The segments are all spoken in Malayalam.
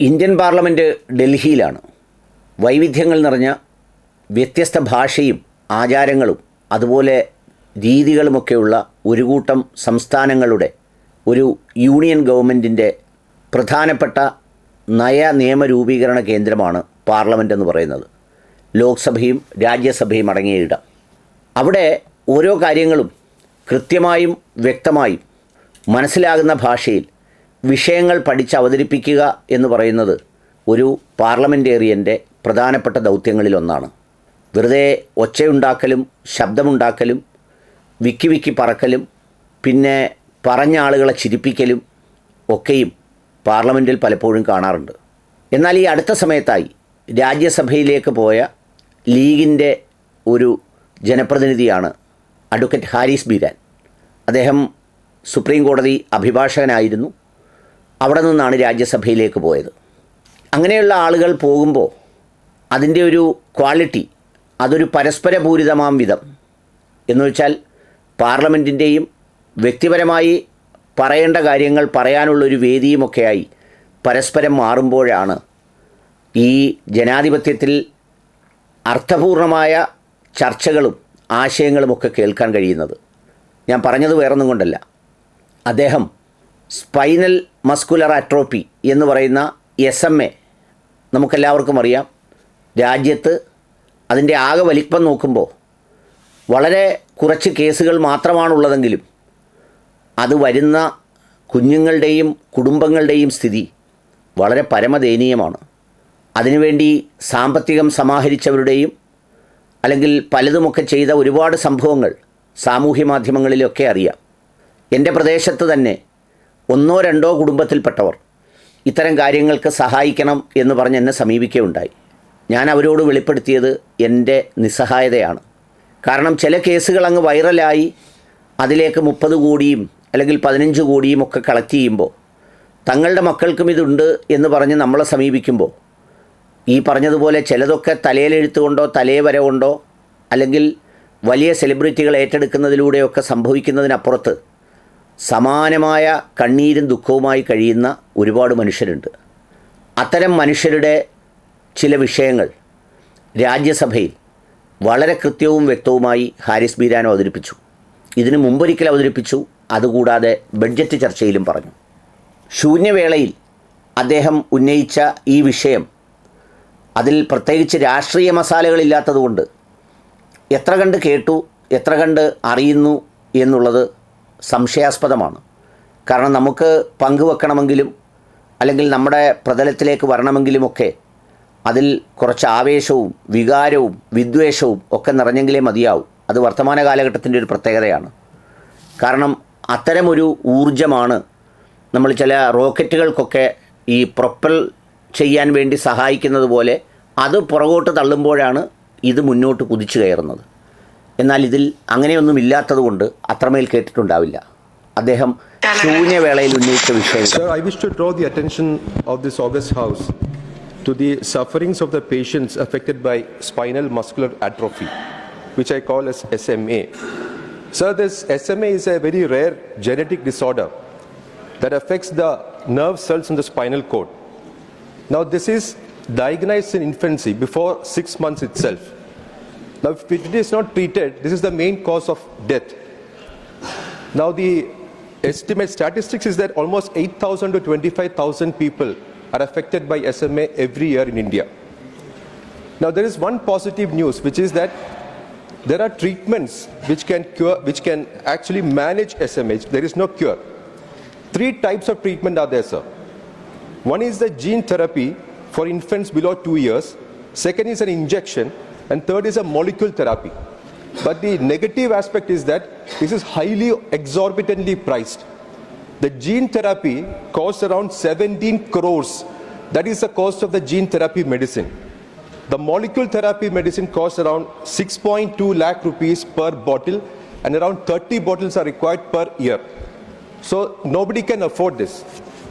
ഇന്ത്യൻ പാർലമെന്റ് ഡൽഹിയിലാണ്. വൈവിധ്യങ്ങൾ നിറഞ്ഞ വ്യത്യസ്ത ഭാഷയും ആചാരങ്ങളും അതുപോലെ രീതികളുമൊക്കെയുള്ള ഒരു കൂട്ടം സംസ്ഥാനങ്ങളുടെ ഒരു യൂണിയൻ ഗവൺമെന്റിന്റെ പ്രധാനപ്പെട്ട നയ നിയമ രൂപീകരണ കേന്ദ്രമാണ് പാർലമെന്റ് എന്ന് പറയുന്നത്. ലോക്സഭയും രാജ്യസഭയും അടങ്ങിയ ഇടം. അവിടെ ഓരോ കാര്യങ്ങളും കൃത്യമായും വ്യക്തമായും മനസ്സിലാകുന്ന ഭാഷയിൽ വിഷയങ്ങൾ പഠിച്ച് അവതരിപ്പിക്കുക എന്ന് പറയുന്നത് ഒരു പാർലമെന്റേറിയന്റെ പ്രധാനപ്പെട്ട ദൗത്യങ്ങളിലൊന്നാണ്. വെറുതെ ഒച്ചയുണ്ടാക്കലും ശബ്ദമുണ്ടാക്കലും വിക്കി വിക്കി പറക്കലും പിന്നെ പറഞ്ഞ ആളുകളെ ചിരിപ്പിക്കലും ഒക്കെയും പാർലമെന്റിൽ പലപ്പോഴും കാണാറുണ്ട്. എന്നാൽ ഈ അടുത്ത സമയത്തായി രാജ്യസഭയിലേക്ക് പോയ ലീഗിന്റെ ഒരു ജനപ്രതിനിധിയാണ് അഡ്വക്കേറ്റ് ഹാരിസ് ബീരാൻ. അദ്ദേഹം സുപ്രീം കോടതി അഭിഭാഷകനായിരുന്നു. അവിടെ നിന്നാണ് രാജ്യസഭയിലേക്ക് പോയത്. അങ്ങനെയുള്ള ആളുകൾ പോകുമ്പോൾ അതിന്റെ ഒരു ക്വാളിറ്റി അതൊരു പരസ്പരപൂരിതമാം വിധം. എന്ന് വെച്ചാൽ പാർലമെന്റിന്റെയും വ്യക്തിപരമായി പറയേണ്ട കാര്യങ്ങൾ പറയാനുള്ളൊരു വേദിയുമൊക്കെയായി പരസ്പരം മാറുമ്പോഴാണ് ഈ ജനാധിപത്യത്തിൽ അർത്ഥപൂർണമായ ചർച്ചകളും ആശയങ്ങളുമൊക്കെ കേൾക്കാൻ കഴിയുന്നത്. ഞാൻ പറഞ്ഞത് വേറൊന്നും കൊണ്ടല്ല. അദ്ദേഹം സ്പൈനൽ മസ്കുലർ അട്രോപ്പി എന്ന് പറയുന്ന എസ് എം എ നമുക്കെല്ലാവർക്കും അറിയാം. രാജ്യത്ത് അതിന്റെ ആകെ വലിപ്പം നോക്കുമ്പോൾ വളരെ കുറച്ച് കേസുകൾ മാത്രമാണുള്ളതെങ്കിലും അത് വരുന്ന കുഞ്ഞുങ്ങളുടെയും കുടുംബങ്ങളുടെയും സ്ഥിതി വളരെ പരമദയനീയമാണ്. അതിനുവേണ്ടി സാമ്പത്തികം സമാഹരിച്ചവരുടെയും അല്ലെങ്കിൽ പലതുമൊക്കെ ചെയ്ത ഒരുപാട് സംഭവങ്ങൾ സാമൂഹ്യ മാധ്യമങ്ങളിലൊക്കെ അറിയാം. എന്റെ പ്രദേശത്ത് തന്നെ ഒന്നോ രണ്ടോ കുടുംബത്തിൽപ്പെട്ടവർ ഇത്തരം കാര്യങ്ങൾക്ക് സഹായിക്കണം എന്ന് പറഞ്ഞ് എന്നെ സമീപിക്കുകയുണ്ടായി. ഞാൻ അവരോട് വെളിപ്പെടുത്തിയത് എന്റെ നിസ്സഹായതയാണ്. കാരണം ചില കേസുകൾ അങ്ങ് വൈറലായി അതിലേക്ക് മുപ്പത് കോടിയും അല്ലെങ്കിൽ പതിനഞ്ച് കോടിയും ഒക്കെ കളക്ട് ചെയ്യുമ്പോൾ തങ്ങളുടെ മക്കൾക്കും ഇതുണ്ട് എന്ന് പറഞ്ഞ് നമ്മളെ സമീപിക്കുമ്പോൾ ഈ പറഞ്ഞതുപോലെ ചിലതൊക്കെ തലയിലെഴുത്ത് കൊണ്ടോ തലയെ വര കൊണ്ടോ അല്ലെങ്കിൽ വലിയ സെലിബ്രിറ്റികൾ ഏറ്റെടുക്കുന്നതിലൂടെയൊക്കെ സംഭവിക്കുന്നതിനപ്പുറത്ത് സമാനമായ കണ്ണീരും ദുഃഖവുമായി കഴിയുന്ന ഒരുപാട് മനുഷ്യരുണ്ട്. അത്തരം മനുഷ്യരുടെ ചില വിഷയങ്ങൾ രാജ്യസഭയിൽ വളരെ കൃത്യവും വ്യക്തവുമായി ഹാരിസ് ബീരാനോ അവതരിപ്പിച്ചു. ഇതിനു മുമ്പൊരിക്കൽ അവതരിപ്പിച്ചു അതുകൂടാതെ ബഡ്ജറ്റ് ചർച്ചയിലും പറഞ്ഞു. ശൂന്യവേളയിൽ അദ്ദേഹം ഉന്നയിച്ച ഈ വിഷയം അതിൽ പ്രത്യേകിച്ച് രാഷ്ട്രീയ മസാലകളില്ലാത്തതുകൊണ്ട് എത്ര കണ്ട് കേട്ടു എത്ര കണ്ട് അറിയുന്നു എന്നുള്ളത് സംശയാസ്പദമാണ്. കാരണം നമുക്ക് പങ്കുവെക്കണമെങ്കിലും അല്ലെങ്കിൽ നമ്മുടെ പ്രതലത്തിലേക്ക് വരണമെങ്കിലുമൊക്കെ അതിൽ കുറച്ച് ആവേശവും വികാരവും വിദ്വേഷവും ഒക്കെ നിറഞ്ഞെങ്കിലേ മതിയാവും. അത് വർത്തമാന കാലഘട്ടത്തിന്റെ ഒരു പ്രത്യേകതയാണ്. കാരണം അത്തരമൊരു ഊർജമാണ് നമ്മൾ ചില റോക്കറ്റുകൾക്കൊക്കെ ഈ പ്രൊപ്പൽ ചെയ്യാൻ വേണ്ടി സഹായിക്കുന്നത് പോലെ അത് പുറകോട്ട് തള്ളുമ്പോഴാണ് ഇത് മുന്നോട്ട് കുതിച്ചു കയറുന്നത്. എന്നാൽ ഇതിൽ അങ്ങനെയൊന്നും ഇല്ലാത്തതുകൊണ്ട് അത്രമേൽ കേട്ടിട്ടുണ്ടാവില്ല അദ്ദേഹം ശൂന്യവേളയിൽ ഉന്നയിച്ച വിഷയം I wish to draw the attention of this August House to the sufferings of the patients affected by spinal muscular atrophy, which I call as SMA. Sir, this SMA is a very rare genetic disorder that affects the nerve cells in the spinal cord. Now, this is diagnosed in infancy before six months itself. Now, if it is not treated, this is the main cause of death. Now, the estimate statistics is that almost 8,000 to 25,000 people are affected by SMA every year in India. Now, there is one positive news, which is that there are treatments which can cure, which can actually manage SMA. There is no cure. Three types of treatment are there, sir. One is the gene therapy for infants below two years. Second is an injection, and third is a molecule therapy. But the negative aspect is that this is highly exorbitantly priced. The gene therapy costs around 17 crores. That is the cost of the gene therapy medicine. The molecule therapy medicine costs around 6.2 lakh rupees per bottle, and around 30 bottles are required per year. So nobody can afford this.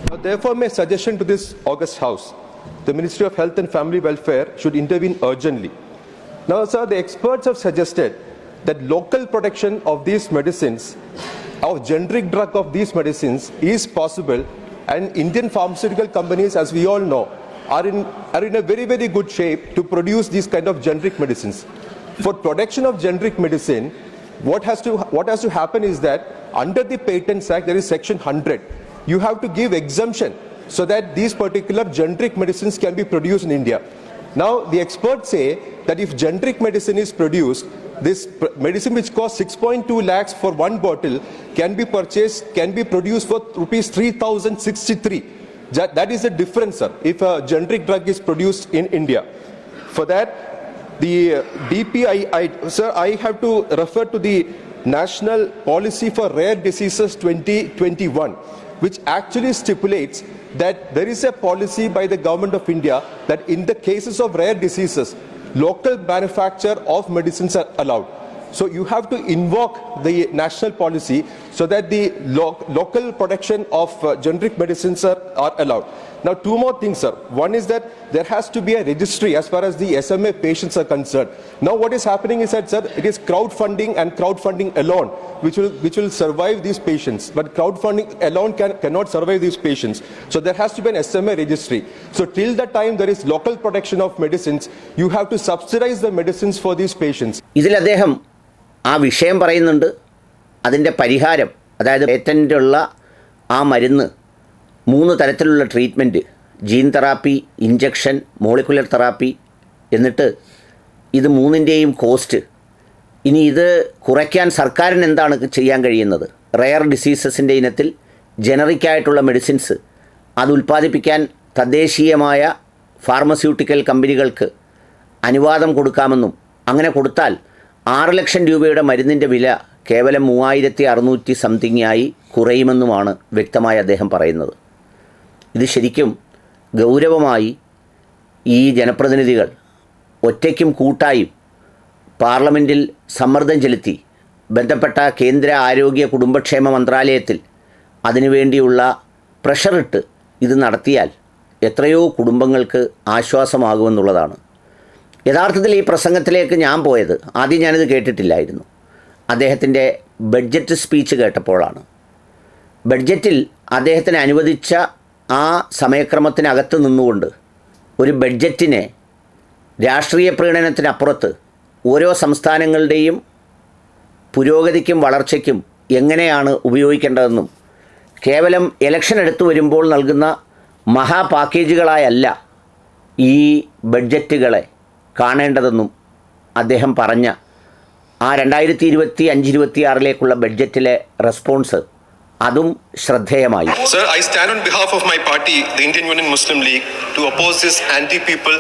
Now, therefore, my suggestion to this August House, the Ministry of Health and Family Welfare should intervene urgently. Now, sir, the experts have suggested that local production of these medicines, of generic drug of these medicines, is possible And Indian pharmaceutical companies, as we all know, are in, are in a very, very good shape to produce these kind of generic medicines. For production of generic medicine, what has to what has to happen is that under the patents act there is section 100 you have to give exemption so that these particular generic medicines can be produced in india now the experts say that if generic medicine is produced this medicine which costs 6.2 lakhs for one bottle can be purchased can be produced for rupees 3063 that, is the difference sir if a generic drug is produced in india. For that the uh, DPI, sir, I have to refer to the National Policy for Rare Diseases 2021, which actually stipulates that there is a policy by the government of India that in the cases of rare diseases, local manufacture of medicines are allowed. So you have to invoke the national policy so that the lo- local production of uh, generic medicines are, are allowed. Now, two more things, sir. One is that there has to be a registry as far as the SMA patients are concerned. Now, what is happening is that, sir, it is crowdfunding and crowdfunding alone which will which will survive these patients. But crowdfunding alone can, cannot survive these patients. So there has to be an SMA registry. So till the time there is local production of medicines, you have to subsidize the medicines for these patients. ഇതിൽ അദ്ദേഹം ആ വിഷയം പറയുന്നുണ്ട് അതിന്റെ പരിഹാരം അതായത് പേറ്റന്റുള്ള ആ മരുന്ന് മൂന്ന് തരത്തിലുള്ള treatment gene therapy injection molecular therapy എന്നിട്ട് ഇത് മൂന്നിന്റെയും കോസ്റ്റ്. ഇനി ഇത് കുറയ്ക്കാൻ സർക്കാരിന് എന്താണ് ചെയ്യാൻ കഴിയുന്നത്? റെയർ ഡിസീസസിന്റെ ഇനത്തിൽ ജനറിക്കായിട്ടുള്ള മെഡിസിൻസ് അത് ഉൽപ്പാദിപ്പിക്കാൻ തദ്ദേശീയമായ ഫാർമസ്യൂട്ടിക്കൽ കമ്പനികൾക്ക് അനുവാദം കൊടുക്കാമെന്നും അങ്ങനെ കൊടുത്താൽ ആറ് ലക്ഷം രൂപയുടെ മരുന്നിന്റെ വില കേവലം മൂവായിരത്തി അറുന്നൂറ്റി ആയി കുറയുമെന്നുമാണ് വ്യക്തമായി അദ്ദേഹം പറയുന്നത്. ഇത് ശരിക്കും ഗൗരവമായി ഈ ജനപ്രതിനിധികൾ ഒറ്റയ്ക്കും കൂട്ടായും പാർലമെന്റിൽ സമ്മർദ്ദം ചെലുത്തി ബന്ധപ്പെട്ട കേന്ദ്ര ആരോഗ്യ കുടുംബക്ഷേമ മന്ത്രാലയത്തിൽ അതിനുവേണ്ടിയുള്ള പ്രഷറിട്ട് ഇത് നടത്തിയാൽ എത്രയോ കുടുംബങ്ങൾക്ക് ആശ്വാസമാകുമെന്നുള്ളതാണ്. യഥാർത്ഥത്തിൽ ഈ പ്രസംഗത്തിലേക്ക് ഞാൻ പോയത് ആദ്യം ഞാനിത് കേട്ടിട്ടില്ലായിരുന്നു. അദ്ദേഹത്തിന്റെ ബഡ്ജറ്റ് സ്പീച്ച് കേട്ടപ്പോഴാണ്. ബഡ്ജറ്റിൽ അദ്ദേഹത്തിന് അനുവദിച്ച ആ സമയക്രമത്തിനകത്ത് നിന്നുകൊണ്ട് ഒരു ബഡ്ജറ്റിനെ രാഷ്ട്രീയ പ്രീണനത്തിനപ്പുറത്ത് ഓരോ സംസ്ഥാനങ്ങളുടെയും പുരോഗതിക്കും വളർച്ചയ്ക്കും എങ്ങനെയാണ് ഉപയോഗിക്കേണ്ടതെന്നും കേവലം ഇലക്ഷൻ എടുത്തു വരുമ്പോൾ നൽകുന്ന മഹാ പാക്കേജുകളായല്ല ഈ ബഡ്ജറ്റുകളെ കാണേണ്ടതെന്നും അദ്ദേഹം പറഞ്ഞ ആ രണ്ടായിരത്തി ഇരുപത്തി അഞ്ച് ഇരുപത്തി ആറിലേക്കുള്ള ബഡ്ജറ്റിലെ റെസ്പോൺസ് അതും ശ്രദ്ധേയമായി sir I stand on behalf of my party the Indian Union Muslim League to oppose this anti people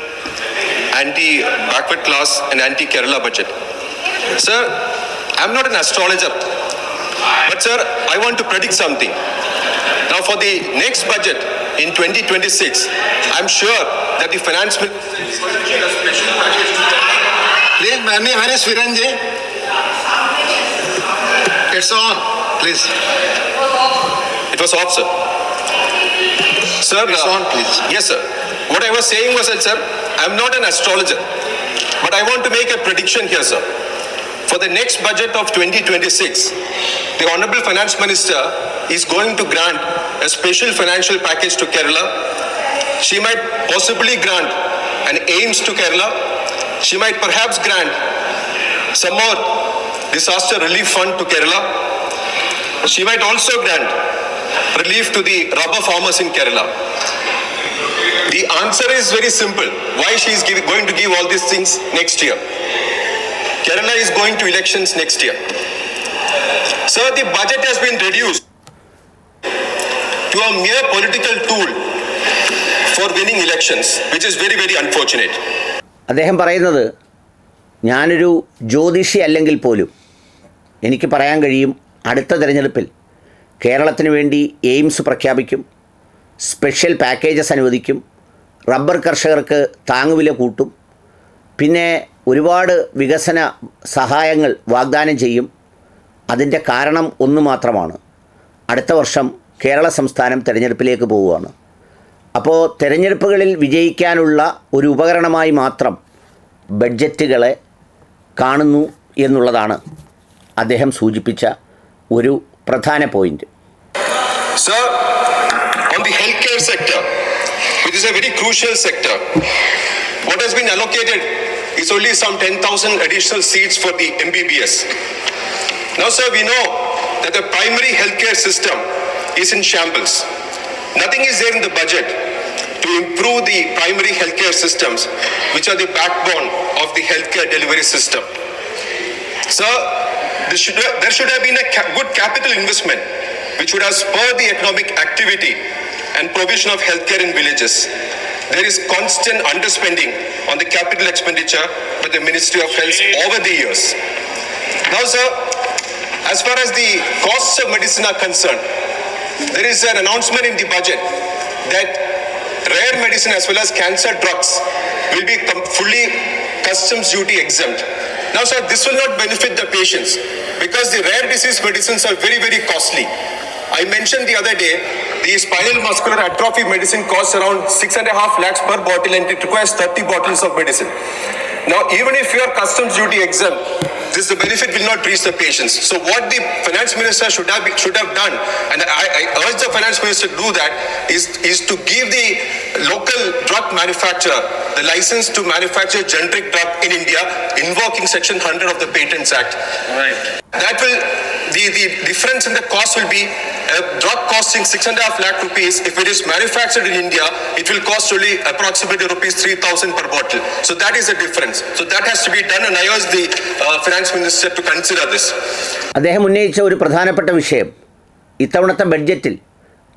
anti backward class and anti Kerala budget sir I am not an astrologer but sir I want to predict something now for the next budget in twenty twenty six I am sure that the finance minister special package ഹരേ സ്വിരഞ്ജെ It's on, please. It was off, sir. Sir, It's uh, on, please. Yes, sir. What I was saying was that, sir, I'm not an astrologer, but I want to make a prediction here, sir. For the next budget of 2026, the Honorable Finance Minister is going to grant a special financial package to Kerala. She might possibly grant an aims to Kerala. She might perhaps grant some more disaster relief fund to Kerala. She might also grant relief to the rubber farmers in Kerala. The answer is very simple. Why she is give- going to give all these things next year? Kerala is going to elections next year. Sir, the budget has been reduced to a mere political tool for winning elections, which is very, very unfortunate. അദ്ദേഹം പറയുന്നത് ഞാനൊരു ജ്യോതിഷി അല്ലെങ്കിൽ പോലും എനിക്ക് പറയാൻ കഴിയും അടുത്ത തിരഞ്ഞെടുപ്പിൽ കേരളത്തിന് വേണ്ടി എയിംസ് പ്രഖ്യാപിക്കും സ്പെഷ്യൽ പാക്കേജസ് അനുവദിക്കും റബ്ബർ കർഷകർക്ക് താങ്ങുവില കൂട്ടും പിന്നെ ഒരുപാട് വികസന സഹായങ്ങൾ വാഗ്ദാനം ചെയ്യും. അതിന്റെ കാരണം ഒന്ന് മാത്രമാണ്. അടുത്ത വർഷം കേരള സംസ്ഥാനം തിരഞ്ഞെടുപ്പിലേക്ക് പോവുകയാണ്. അപ്പോൾ തിരഞ്ഞെടുപ്പുകളിൽ വിജയിക്കാനുള്ള ഒരു ഉപകരണമായി മാത്രം ബഡ്ജറ്റുകളെ കാണുന്നു എന്നുള്ളതാണ്. അദ്ദേഹം സൂചിപ്പിച്ച ഒരു പ്രധാന point Sir, on the healthcare sector, which is a very crucial sector. What has been allocated is only some 10,000 additional seats for the MBBS. Now, sir, we know that the primary healthcare system is in shambles. Nothing is there in the budget to improve the primary healthcare systems, which are the backbone of the healthcare delivery system. Sir, there should, there should have been a ca- good capital investment which would have spurred the economic activity and provision of healthcare in villages. There is constant underspending on the capital expenditure by the Ministry of Health over the years. Now, sir, as far as the costs of medicine are concerned, there is an announcement in the budget that rare medicine as well as cancer drugs will be fully customs duty exempt. Now, sir, this will not benefit the patients because the rare disease medicines are very, very costly. I mentioned the other day the spinal muscular atrophy medicine costs around six and a half lakhs per bottle and it requires 30 bottles of medicine. Now, even if you are customs duty exempt, this the benefit will not reach the patients. So, what the finance minister should have should have done, and I, I urge the finance minister to do that, is is to give the local drug manufacturer the license to manufacture generic drug in India, invoking Section 100 of the Patents Act. Right. That will the the difference in the cost will be a drug costing six and a half lakh rupees. If it is manufactured in India, it will cost only approximately rupees three thousand per bottle. So that is the difference. So that has to be done, and I urge the uh, finance minister to consider this. അദ്ദേഹം ഉന്നയിച്ച ഒരു പ്രധാനപ്പെട്ട വിഷയം ഇത്തവണത്തെ ബഡ്ജറ്റിൽ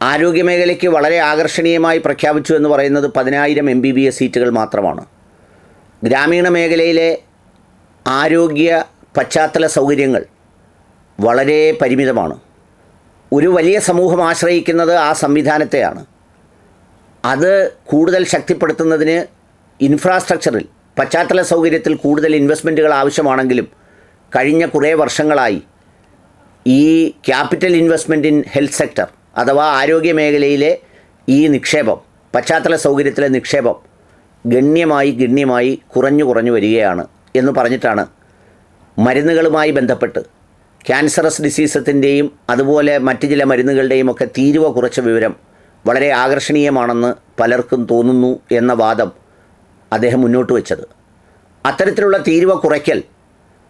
ആരോഗ്യമേഖലയ്ക്ക് വളരെ ആകർഷണീയമായി പ്രഖ്യാപിച്ചു എന്ന് പറയുന്നത് പതിനായിരം എം ബി ബി എസ് സീറ്റുകൾ മാത്രമാണ്. ഗ്രാമീണ മേഖലയിലെ ആരോഗ്യ പശ്ചാത്തല സൗകര്യങ്ങൾ വളരെ പരിമിതമാണ്. ഒരു വലിയ സമൂഹം ആശ്രയിക്കുന്നത് ആ സംവിധാനത്തെയാണ്. അത് കൂടുതൽ ശക്തിപ്പെടുത്തുന്നതിന് ഇൻഫ്രാസ്ട്രക്ചറിൽ പശ്ചാത്തല സൗകര്യത്തിൽ കൂടുതൽ ഇൻവെസ്റ്റ്മെന്റുകൾ ആവശ്യമാണെങ്കിലും കഴിഞ്ഞ കുറേ വർഷങ്ങളായി ഈ capital investment in health sector അഥവാ ആരോഗ്യ മേഖലയിലെ ഈ നിക്ഷേപം പശ്ചാത്തല സൗകര്യത്തിലെ നിക്ഷേപം ഗണ്യമായി ഗണ്യമായി കുറഞ്ഞു കുറഞ്ഞു വരികയാണ് എന്ന് പറഞ്ഞിട്ടാണ് മരുന്നുകളുമായി ബന്ധപ്പെട്ട് ക്യാൻസറസ് ഡിസീസത്തിന്റെയും അതുപോലെ മറ്റ് ചില മരുന്നുകളുടെയും ഒക്കെ തീരുവ കുറച്ച വിവരം വളരെ ആകർഷണീയമാണെന്ന് പലർക്കും തോന്നുന്നു എന്ന വാദം അദ്ദേഹം മുന്നോട്ട് വെച്ചത്. അത്തരത്തിലുള്ള തീരുവ കുറയ്ക്കൽ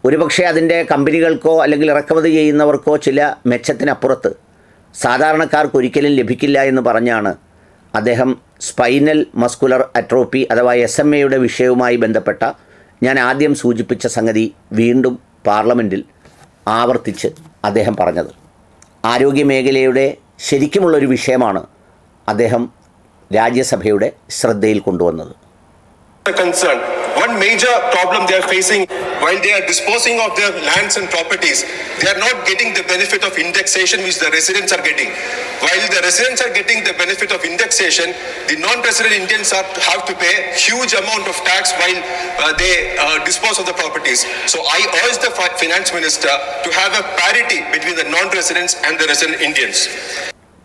ഒരുപക്ഷെ അതിന്റെ കമ്പനികൾക്കോ അല്ലെങ്കിൽ ഇറക്കുമതി ചെയ്യുന്നവർക്കോ ചില മെച്ചത്തിനപ്പുറത്ത് സാധാരണക്കാർക്ക് ഒരിക്കലും ലഭിക്കില്ല എന്ന് പറഞ്ഞാണ് അദ്ദേഹം സ്പൈനൽ മസ്കുലർ അട്രോപ്പി അഥവാ എസ് എം എയുടെ വിഷയവുമായി ബന്ധപ്പെട്ട ഞാൻ ആദ്യം സൂചിപ്പിച്ച സംഗതി വീണ്ടും പാർലമെന്റിൽ ആവർത്തിച്ച് അദ്ദേഹം പറഞ്ഞത് ആരോഗ്യമേഖലയുടെ ശരിക്കുമുള്ളൊരു വിഷയമാണ് അദ്ദേഹം രാജ്യസഭയുടെ ശ്രദ്ധയിൽ കൊണ്ടുവന്നത്. One major problem they are facing while they are disposing of their lands and properties, they are not getting the benefit of indexation which the residents are getting. While the residents are getting the benefit of indexation, the non-resident Indians are, have to pay huge amount of tax while uh, they uh, dispose of the properties. So I urge the fi- finance minister to have a parity between the non-residents and the resident Indians.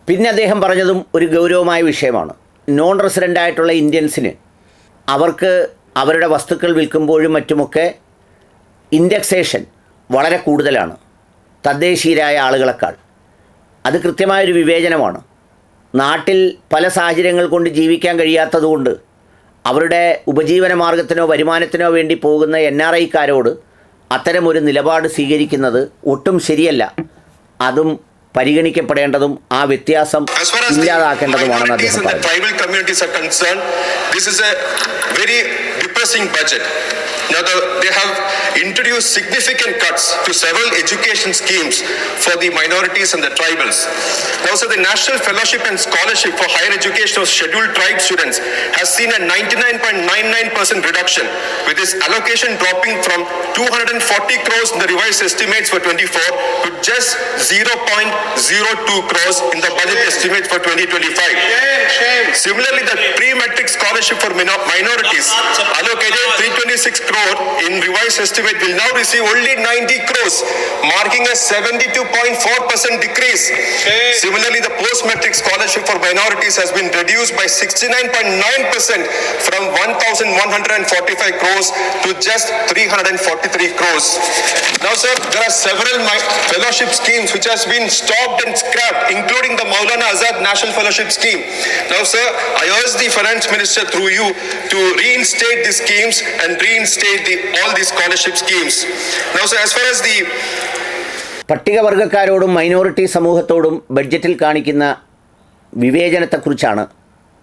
പിന്നെ അദ്ദേഹം പറഞ്ഞതും ഒരു ഗൗരവമായ വിഷയമാണ് നോൺ റെസിഡന്റ് ആയിട്ടുള്ള ഇന്ത്യൻസിന് അവർക്ക് അവരുടെ വസ്തുക്കൾ വിൽക്കുമ്പോഴും മറ്റുമൊക്കെ ഇൻഡെക്സേഷൻ വളരെ കൂടുതലാണ്. തദ്ദേശീയരായ ആളുകളെക്കാൾ. അത് കൃത്യമായൊരു വിവേചനമാണ്. നാട്ടിൽ പല സാഹചര്യങ്ങൾ കൊണ്ട് ജീവിക്കാൻ കഴിയാത്തതുകൊണ്ട് അവരുടെ ഉപജീവന മാർഗത്തിനോ വരുമാനത്തിനോ വേണ്ടി പോകുന്ന എൻ ആർ ഐക്കാരോട് അത്തരമൊരു നിലപാട് സ്വീകരിക്കുന്നത് ഒട്ടും ശരിയല്ല. അതും പരിഗണിക്കപ്പെടേണ്ടതും ആ വ്യത്യാസം ഇല്ലാതാക്കേണ്ടതുമാണെന്ന് അദ്ദേഹം പറഞ്ഞു. Tribal communities are concerned, this is a very depressing budget. Now, the, they have introduced significant cuts to several education schemes for the minorities and the tribals. Now, so the National Fellowship and Scholarship for Higher Education of Scheduled Tribe students has seen a 99.99% reduction, with its allocation dropping from 240 crores in the revised estimates for 24 to just 0.02 crores in the budget estimate for 2025. Similarly, the pre-matric scholarship scholarship for minorities allocated 326 in revised estimate will now receive only 90 crores, marking a 72.4% decrease. Similarly, the post-metric scholarship for minorities has been reduced by 69.9% from 1,145 crores to just 343 crores. Now, sir, there are several fellowship schemes which has been stopped and scrapped, including the Maulana Azad National Fellowship Scheme. Now, sir, I urge the finance minister through you to reinstate the schemes and reinstate the, all these scholarship schemes. Now, sir, as far as the പട്ടികവർഗക്കാരോടും മൈനോറിറ്റി സമൂഹത്തോടും ബഡ്ജറ്റിൽ കാണിക്കുന്ന വിവേചനത്തെക്കുറിച്ചാണ്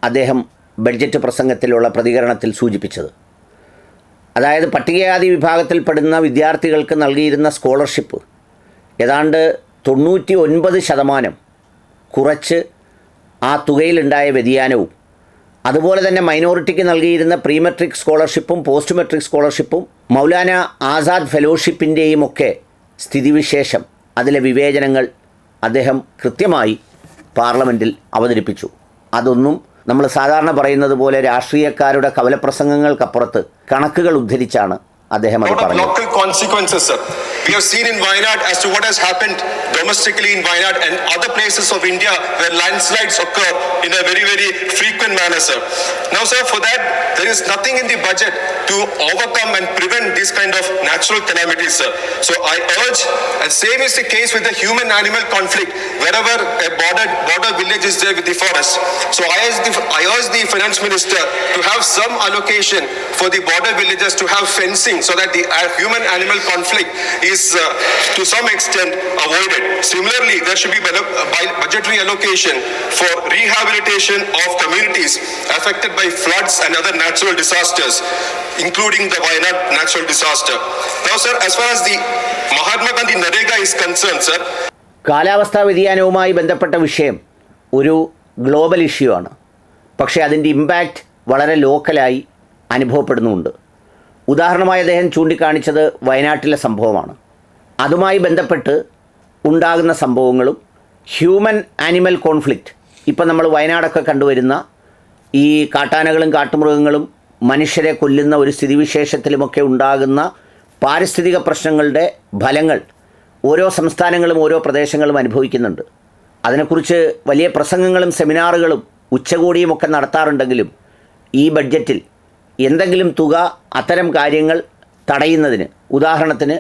അദ്ദേഹം ബഡ്ജറ്റ് പ്രസംഗത്തിലുള്ള പ്രതികരണത്തിൽ സൂചിപ്പിച്ചത് അതായത് പട്ടികജാതി വിഭാഗത്തിൽപ്പെടുന്ന വിദ്യാർത്ഥികൾക്ക് നൽകിയിരുന്ന സ്കോളർഷിപ്പ് ഏതാണ്ട് തൊണ്ണൂറ്റി ഒൻപത് ശതമാനം കുറച്ച് ആ തുകയിലുണ്ടായ വ്യതിയാനവും അതുപോലെ തന്നെ മൈനോറിറ്റിക്ക് നൽകിയിരുന്ന പ്രീ മെട്രിക് സ്കോളർഷിപ്പും പോസ്റ്റ് മെട്രിക് സ്കോളർഷിപ്പും മൗലാന ആസാദ് ഫെലോഷിപ്പിന്റെയും ഒക്കെ സ്ഥിതിവിശേഷം അതിലെ വിവേചനങ്ങൾ അദ്ദേഹം കൃത്യമായി പാർലമെന്റിൽ അവതരിപ്പിച്ചു. അതൊന്നും നമ്മൾ സാധാരണ പറയുന്നത് പോലെ രാഷ്ട്രീയക്കാരുടെ കവലപ്രസംഗങ്ങൾക്കപ്പുറത്ത് കണക്കുകൾ ഉദ്ധരിച്ചാണ് അദ്ദേഹം അത് lot of പറഞ്ഞത് local consequences, sir. We have seen in Wayanad as to what has happened domestically in Wayanad and other places of India where landslides occur in a very, very frequent manner, sir. Now, sir, for that, there is nothing in the budget to overcome and prevent these kind of natural calamities, sir. So I urge, and same is the case with the human-animal conflict, wherever a border, border village is there with the forest. So I urge the, I urge the finance minister to have some allocation for the border villages to have fencing so that the uh, human-animal conflict is uh, to some extent avoided. Similarly, there should be uh, budgetary allocation for rehabilitation of communities affected by floods and other natural disasters, including the Wayanad natural disaster. Now, sir, as far as the Mahatma Gandhi Narega is concerned, sir, കാലാവസ്ഥാ വ്യതിയാനവുമായി ബന്ധപ്പെട്ട വിഷയം ഒരു ഗ്ലോബൽ ഇഷ്യൂ ആണ്. പക്ഷേ അതിന്റെ ഇമ്പാക്റ്റ് വളരെ ലോക്കലായി അനുഭവപ്പെടുന്നുമുണ്ട്. ഉദാഹരണമായി അദ്ദേഹം ചൂണ്ടിക്കാണിച്ചത് വയനാട്ടിലെ സംഭവമാണ്. അതുമായി ബന്ധപ്പെട്ട് ഉണ്ടാകുന്ന സംഭവങ്ങളും ഹ്യൂമൻ ആനിമൽ കോൺഫ്ലിക്റ്റ് ഇപ്പം നമ്മൾ വയനാടൊക്കെ കണ്ടുവരുന്ന ഈ കാട്ടാനകളും കാട്ടുമൃഗങ്ങളും മനുഷ്യരെ കൊല്ലുന്ന ഒരു സ്ഥിതിവിശേഷത്തിലുമൊക്കെ ഉണ്ടാകുന്ന പാരിസ്ഥിതിക പ്രശ്നങ്ങളുടെ ഫലങ്ങൾ ഓരോ സംസ്ഥാനങ്ങളും ഓരോ പ്രദേശങ്ങളും അനുഭവിക്കുന്നുണ്ട്. അതിനെക്കുറിച്ച് വലിയ പ്രസംഗങ്ങളും സെമിനാറുകളും ഉച്ചകോടിയും ഒക്കെ നടത്താറുണ്ടെങ്കിലും ഈ ബഡ്ജറ്റിൽ എന്തെങ്കിലും തുക അത്തരം കാര്യങ്ങൾ തടയുന്നതിന് ഉദാഹരണത്തിന്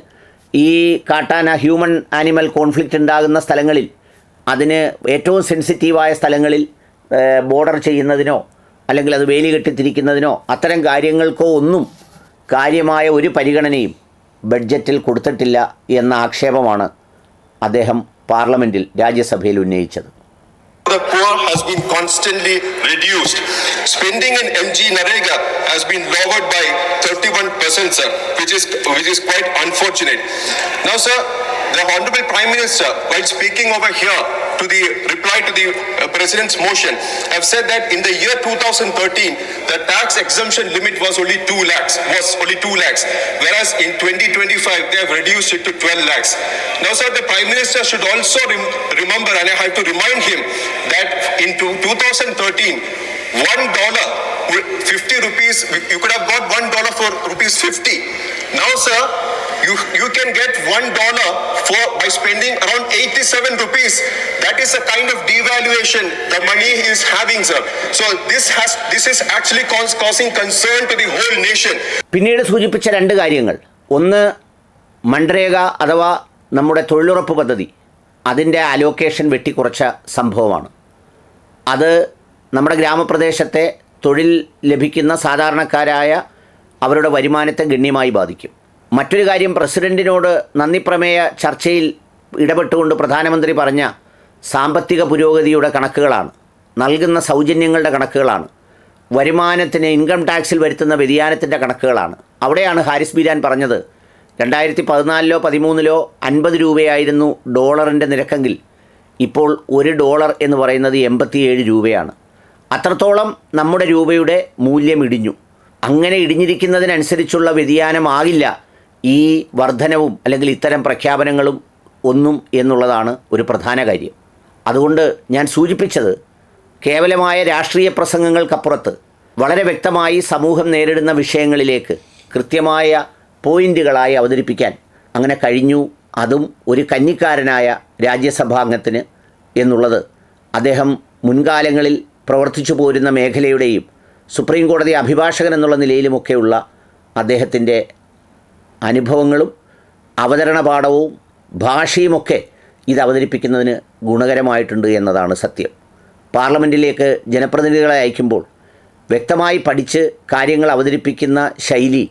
ഈ കാട്ടാന ഹ്യൂമൻ ആനിമൽ കോൺഫ്ലിക്റ്റ് ഉണ്ടാകുന്ന സ്ഥലങ്ങളിൽ അതിന് ഏറ്റവും സെൻസിറ്റീവായ സ്ഥലങ്ങളിൽ ബോർഡർ ചെയ്യുന്നതിനോ അല്ലെങ്കിൽ അത് വേലി കെട്ടിത്തിരിക്കുന്നതിനോ അത്തരം കാര്യങ്ങൾക്കോ ഒന്നും കാര്യമായ ഒരു പരിഗണനയും ബഡ്ജറ്റിൽ കൊടുത്തിട്ടില്ല എന്ന ആക്ഷേപമാണ് അദ്ദേഹം പാർലമെന്റിൽ രാജ്യസഭയിൽ ഉന്നയിച്ചത് the poor has been constantly reduced. Spending in MG Narega has been lowered by 31%, sir, which is which is quite unfortunate. Now, sir, the Honorable Prime Minister, while speaking over here to the reply to the uh, President's motion, I've said that in the year 2013, the tax exemption limit was only 2 lakhs, was only 2 lakhs, whereas in 2025 they have reduced it to 12 lakhs. Now, sir, the Prime Minister should also rem- remember, and I have to remind him that in two- 2013, one dollar, wi- 50 rupees, you could have got one dollar for rupees 50. Now, sir, you, you can get one dollar for by spending around 87 rupees. That is a kind of devaluation the money is having, sir. So this has this is actually cause, causing concern to the whole nation. പിന്നീട് സൂചിപ്പിച്ച രണ്ട് കാര്യങ്ങൾ ഒന്ന് മൺരേഖ അഥവാ നമ്മുടെ തൊഴിലുറപ്പ് പദ്ധതി അതിന്റെ അലോക്കേഷൻ വെട്ടിക്കുറച്ച സംഭവമാണ് അത് നമ്മുടെ ഗ്രാമപ്രദേശത്തെ തൊഴിൽ ലഭിക്കുന്ന സാധാരണക്കാരായ അവരുടെ വരുമാനത്തെ ഗണ്യമായി ബാധിക്കും. മറ്റൊരു കാര്യം പ്രസിഡന്റിനോട് നന്ദിപ്രമേയ ചർച്ചയിൽ ഇടപെട്ടുകൊണ്ട് പ്രധാനമന്ത്രി പറഞ്ഞ സാമ്പത്തിക പുരോഗതിയുടെ കണക്കുകളാണ് നൽകുന്ന സൗജന്യങ്ങളുടെ കണക്കുകളാണ് വരുമാനത്തിന് ഇൻകം ടാക്സിൽ വരുത്തുന്ന വ്യതിയാനത്തിന്റെ കണക്കുകളാണ്. അവിടെയാണ് ഹാരിസ് ബീരാൻ പറഞ്ഞത് രണ്ടായിരത്തി പതിനാലിലോ പതിമൂന്നിലോ അൻപത് രൂപയായിരുന്നു ഡോളറിന്റെ നിരക്കെങ്കിൽ ഇപ്പോൾ ഒരു ഡോളർ എന്ന് പറയുന്നത് എൺപത്തിയേഴ് രൂപയാണ്. അത്രത്തോളം നമ്മുടെ രൂപയുടെ മൂല്യം ഇടിഞ്ഞു അങ്ങനെ ഇടിഞ്ഞിരിക്കുന്നതിനനുസരിച്ചുള്ള വ്യതിയാനമാകില്ല ഈ വർധനവും അല്ലെങ്കിൽ ഇത്തരം പ്രഖ്യാപനങ്ങളും ഒന്നും എന്നുള്ളതാണ് ഒരു പ്രധാന കാര്യം. അതുകൊണ്ട് ഞാൻ സൂചിപ്പിച്ചത് കേവലമായ രാഷ്ട്രീയ പ്രസംഗങ്ങൾക്കപ്പുറത്ത് വളരെ വ്യക്തമായി സമൂഹം നേരിടുന്ന വിഷയങ്ങളിലേക്ക് കൃത്യമായ പോയിന്റുകളായി അവതരിപ്പിക്കാൻ അങ്ങനെ കഴിഞ്ഞു. അതും ഒരു കന്നിക്കാരനായ രാജ്യസഭാംഗത്തിന് എന്നുള്ളത് അദ്ദേഹം മുൻകാലങ്ങളിൽ പ്രവർത്തിച്ചു പോരുന്ന മേഖലയുടെയും സുപ്രീം കോടതി അഭിഭാഷകൻ എന്നുള്ള നിലയിലുമൊക്കെയുള്ള അദ്ദേഹത്തിന്റെ അനുഭവങ്ങളും അവതരണ പാഠവും ഭാഷയുമൊക്കെ ഇത് അവതരിപ്പിക്കുന്നതിന് ഗുണകരമായിട്ടുണ്ട് എന്നതാണ് സത്യം. പാർലമെന്റിലേക്ക് ജനപ്രതിനിധികളെ അയക്കുമ്പോൾ വ്യക്തമായി പഠിച്ച് കാര്യങ്ങൾ അവതരിപ്പിക്കുന്ന ശൈലി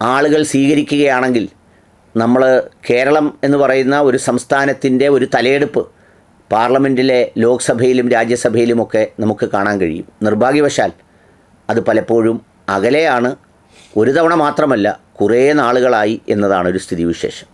ആളുകൾ സ്വീകരിക്കുകയാണെങ്കിൽ നമ്മൾ കേരളം എന്ന് പറയുന്ന ഒരു സംസ്ഥാനത്തിന്റെ ഒരു തലയെടുപ്പ് പാർലമെന്റിലെ ലോക്സഭയിലും രാജ്യസഭയിലുമൊക്കെ നമുക്ക് കാണാൻ കഴിയും. നിർഭാഗ്യവശാൽ അത് പലപ്പോഴും അകലെയാണ്. ഒരു തവണ മാത്രമല്ല കുറേ നാളുകളായി എന്നതാണ് ഒരു സ്ഥിതിവിശേഷം.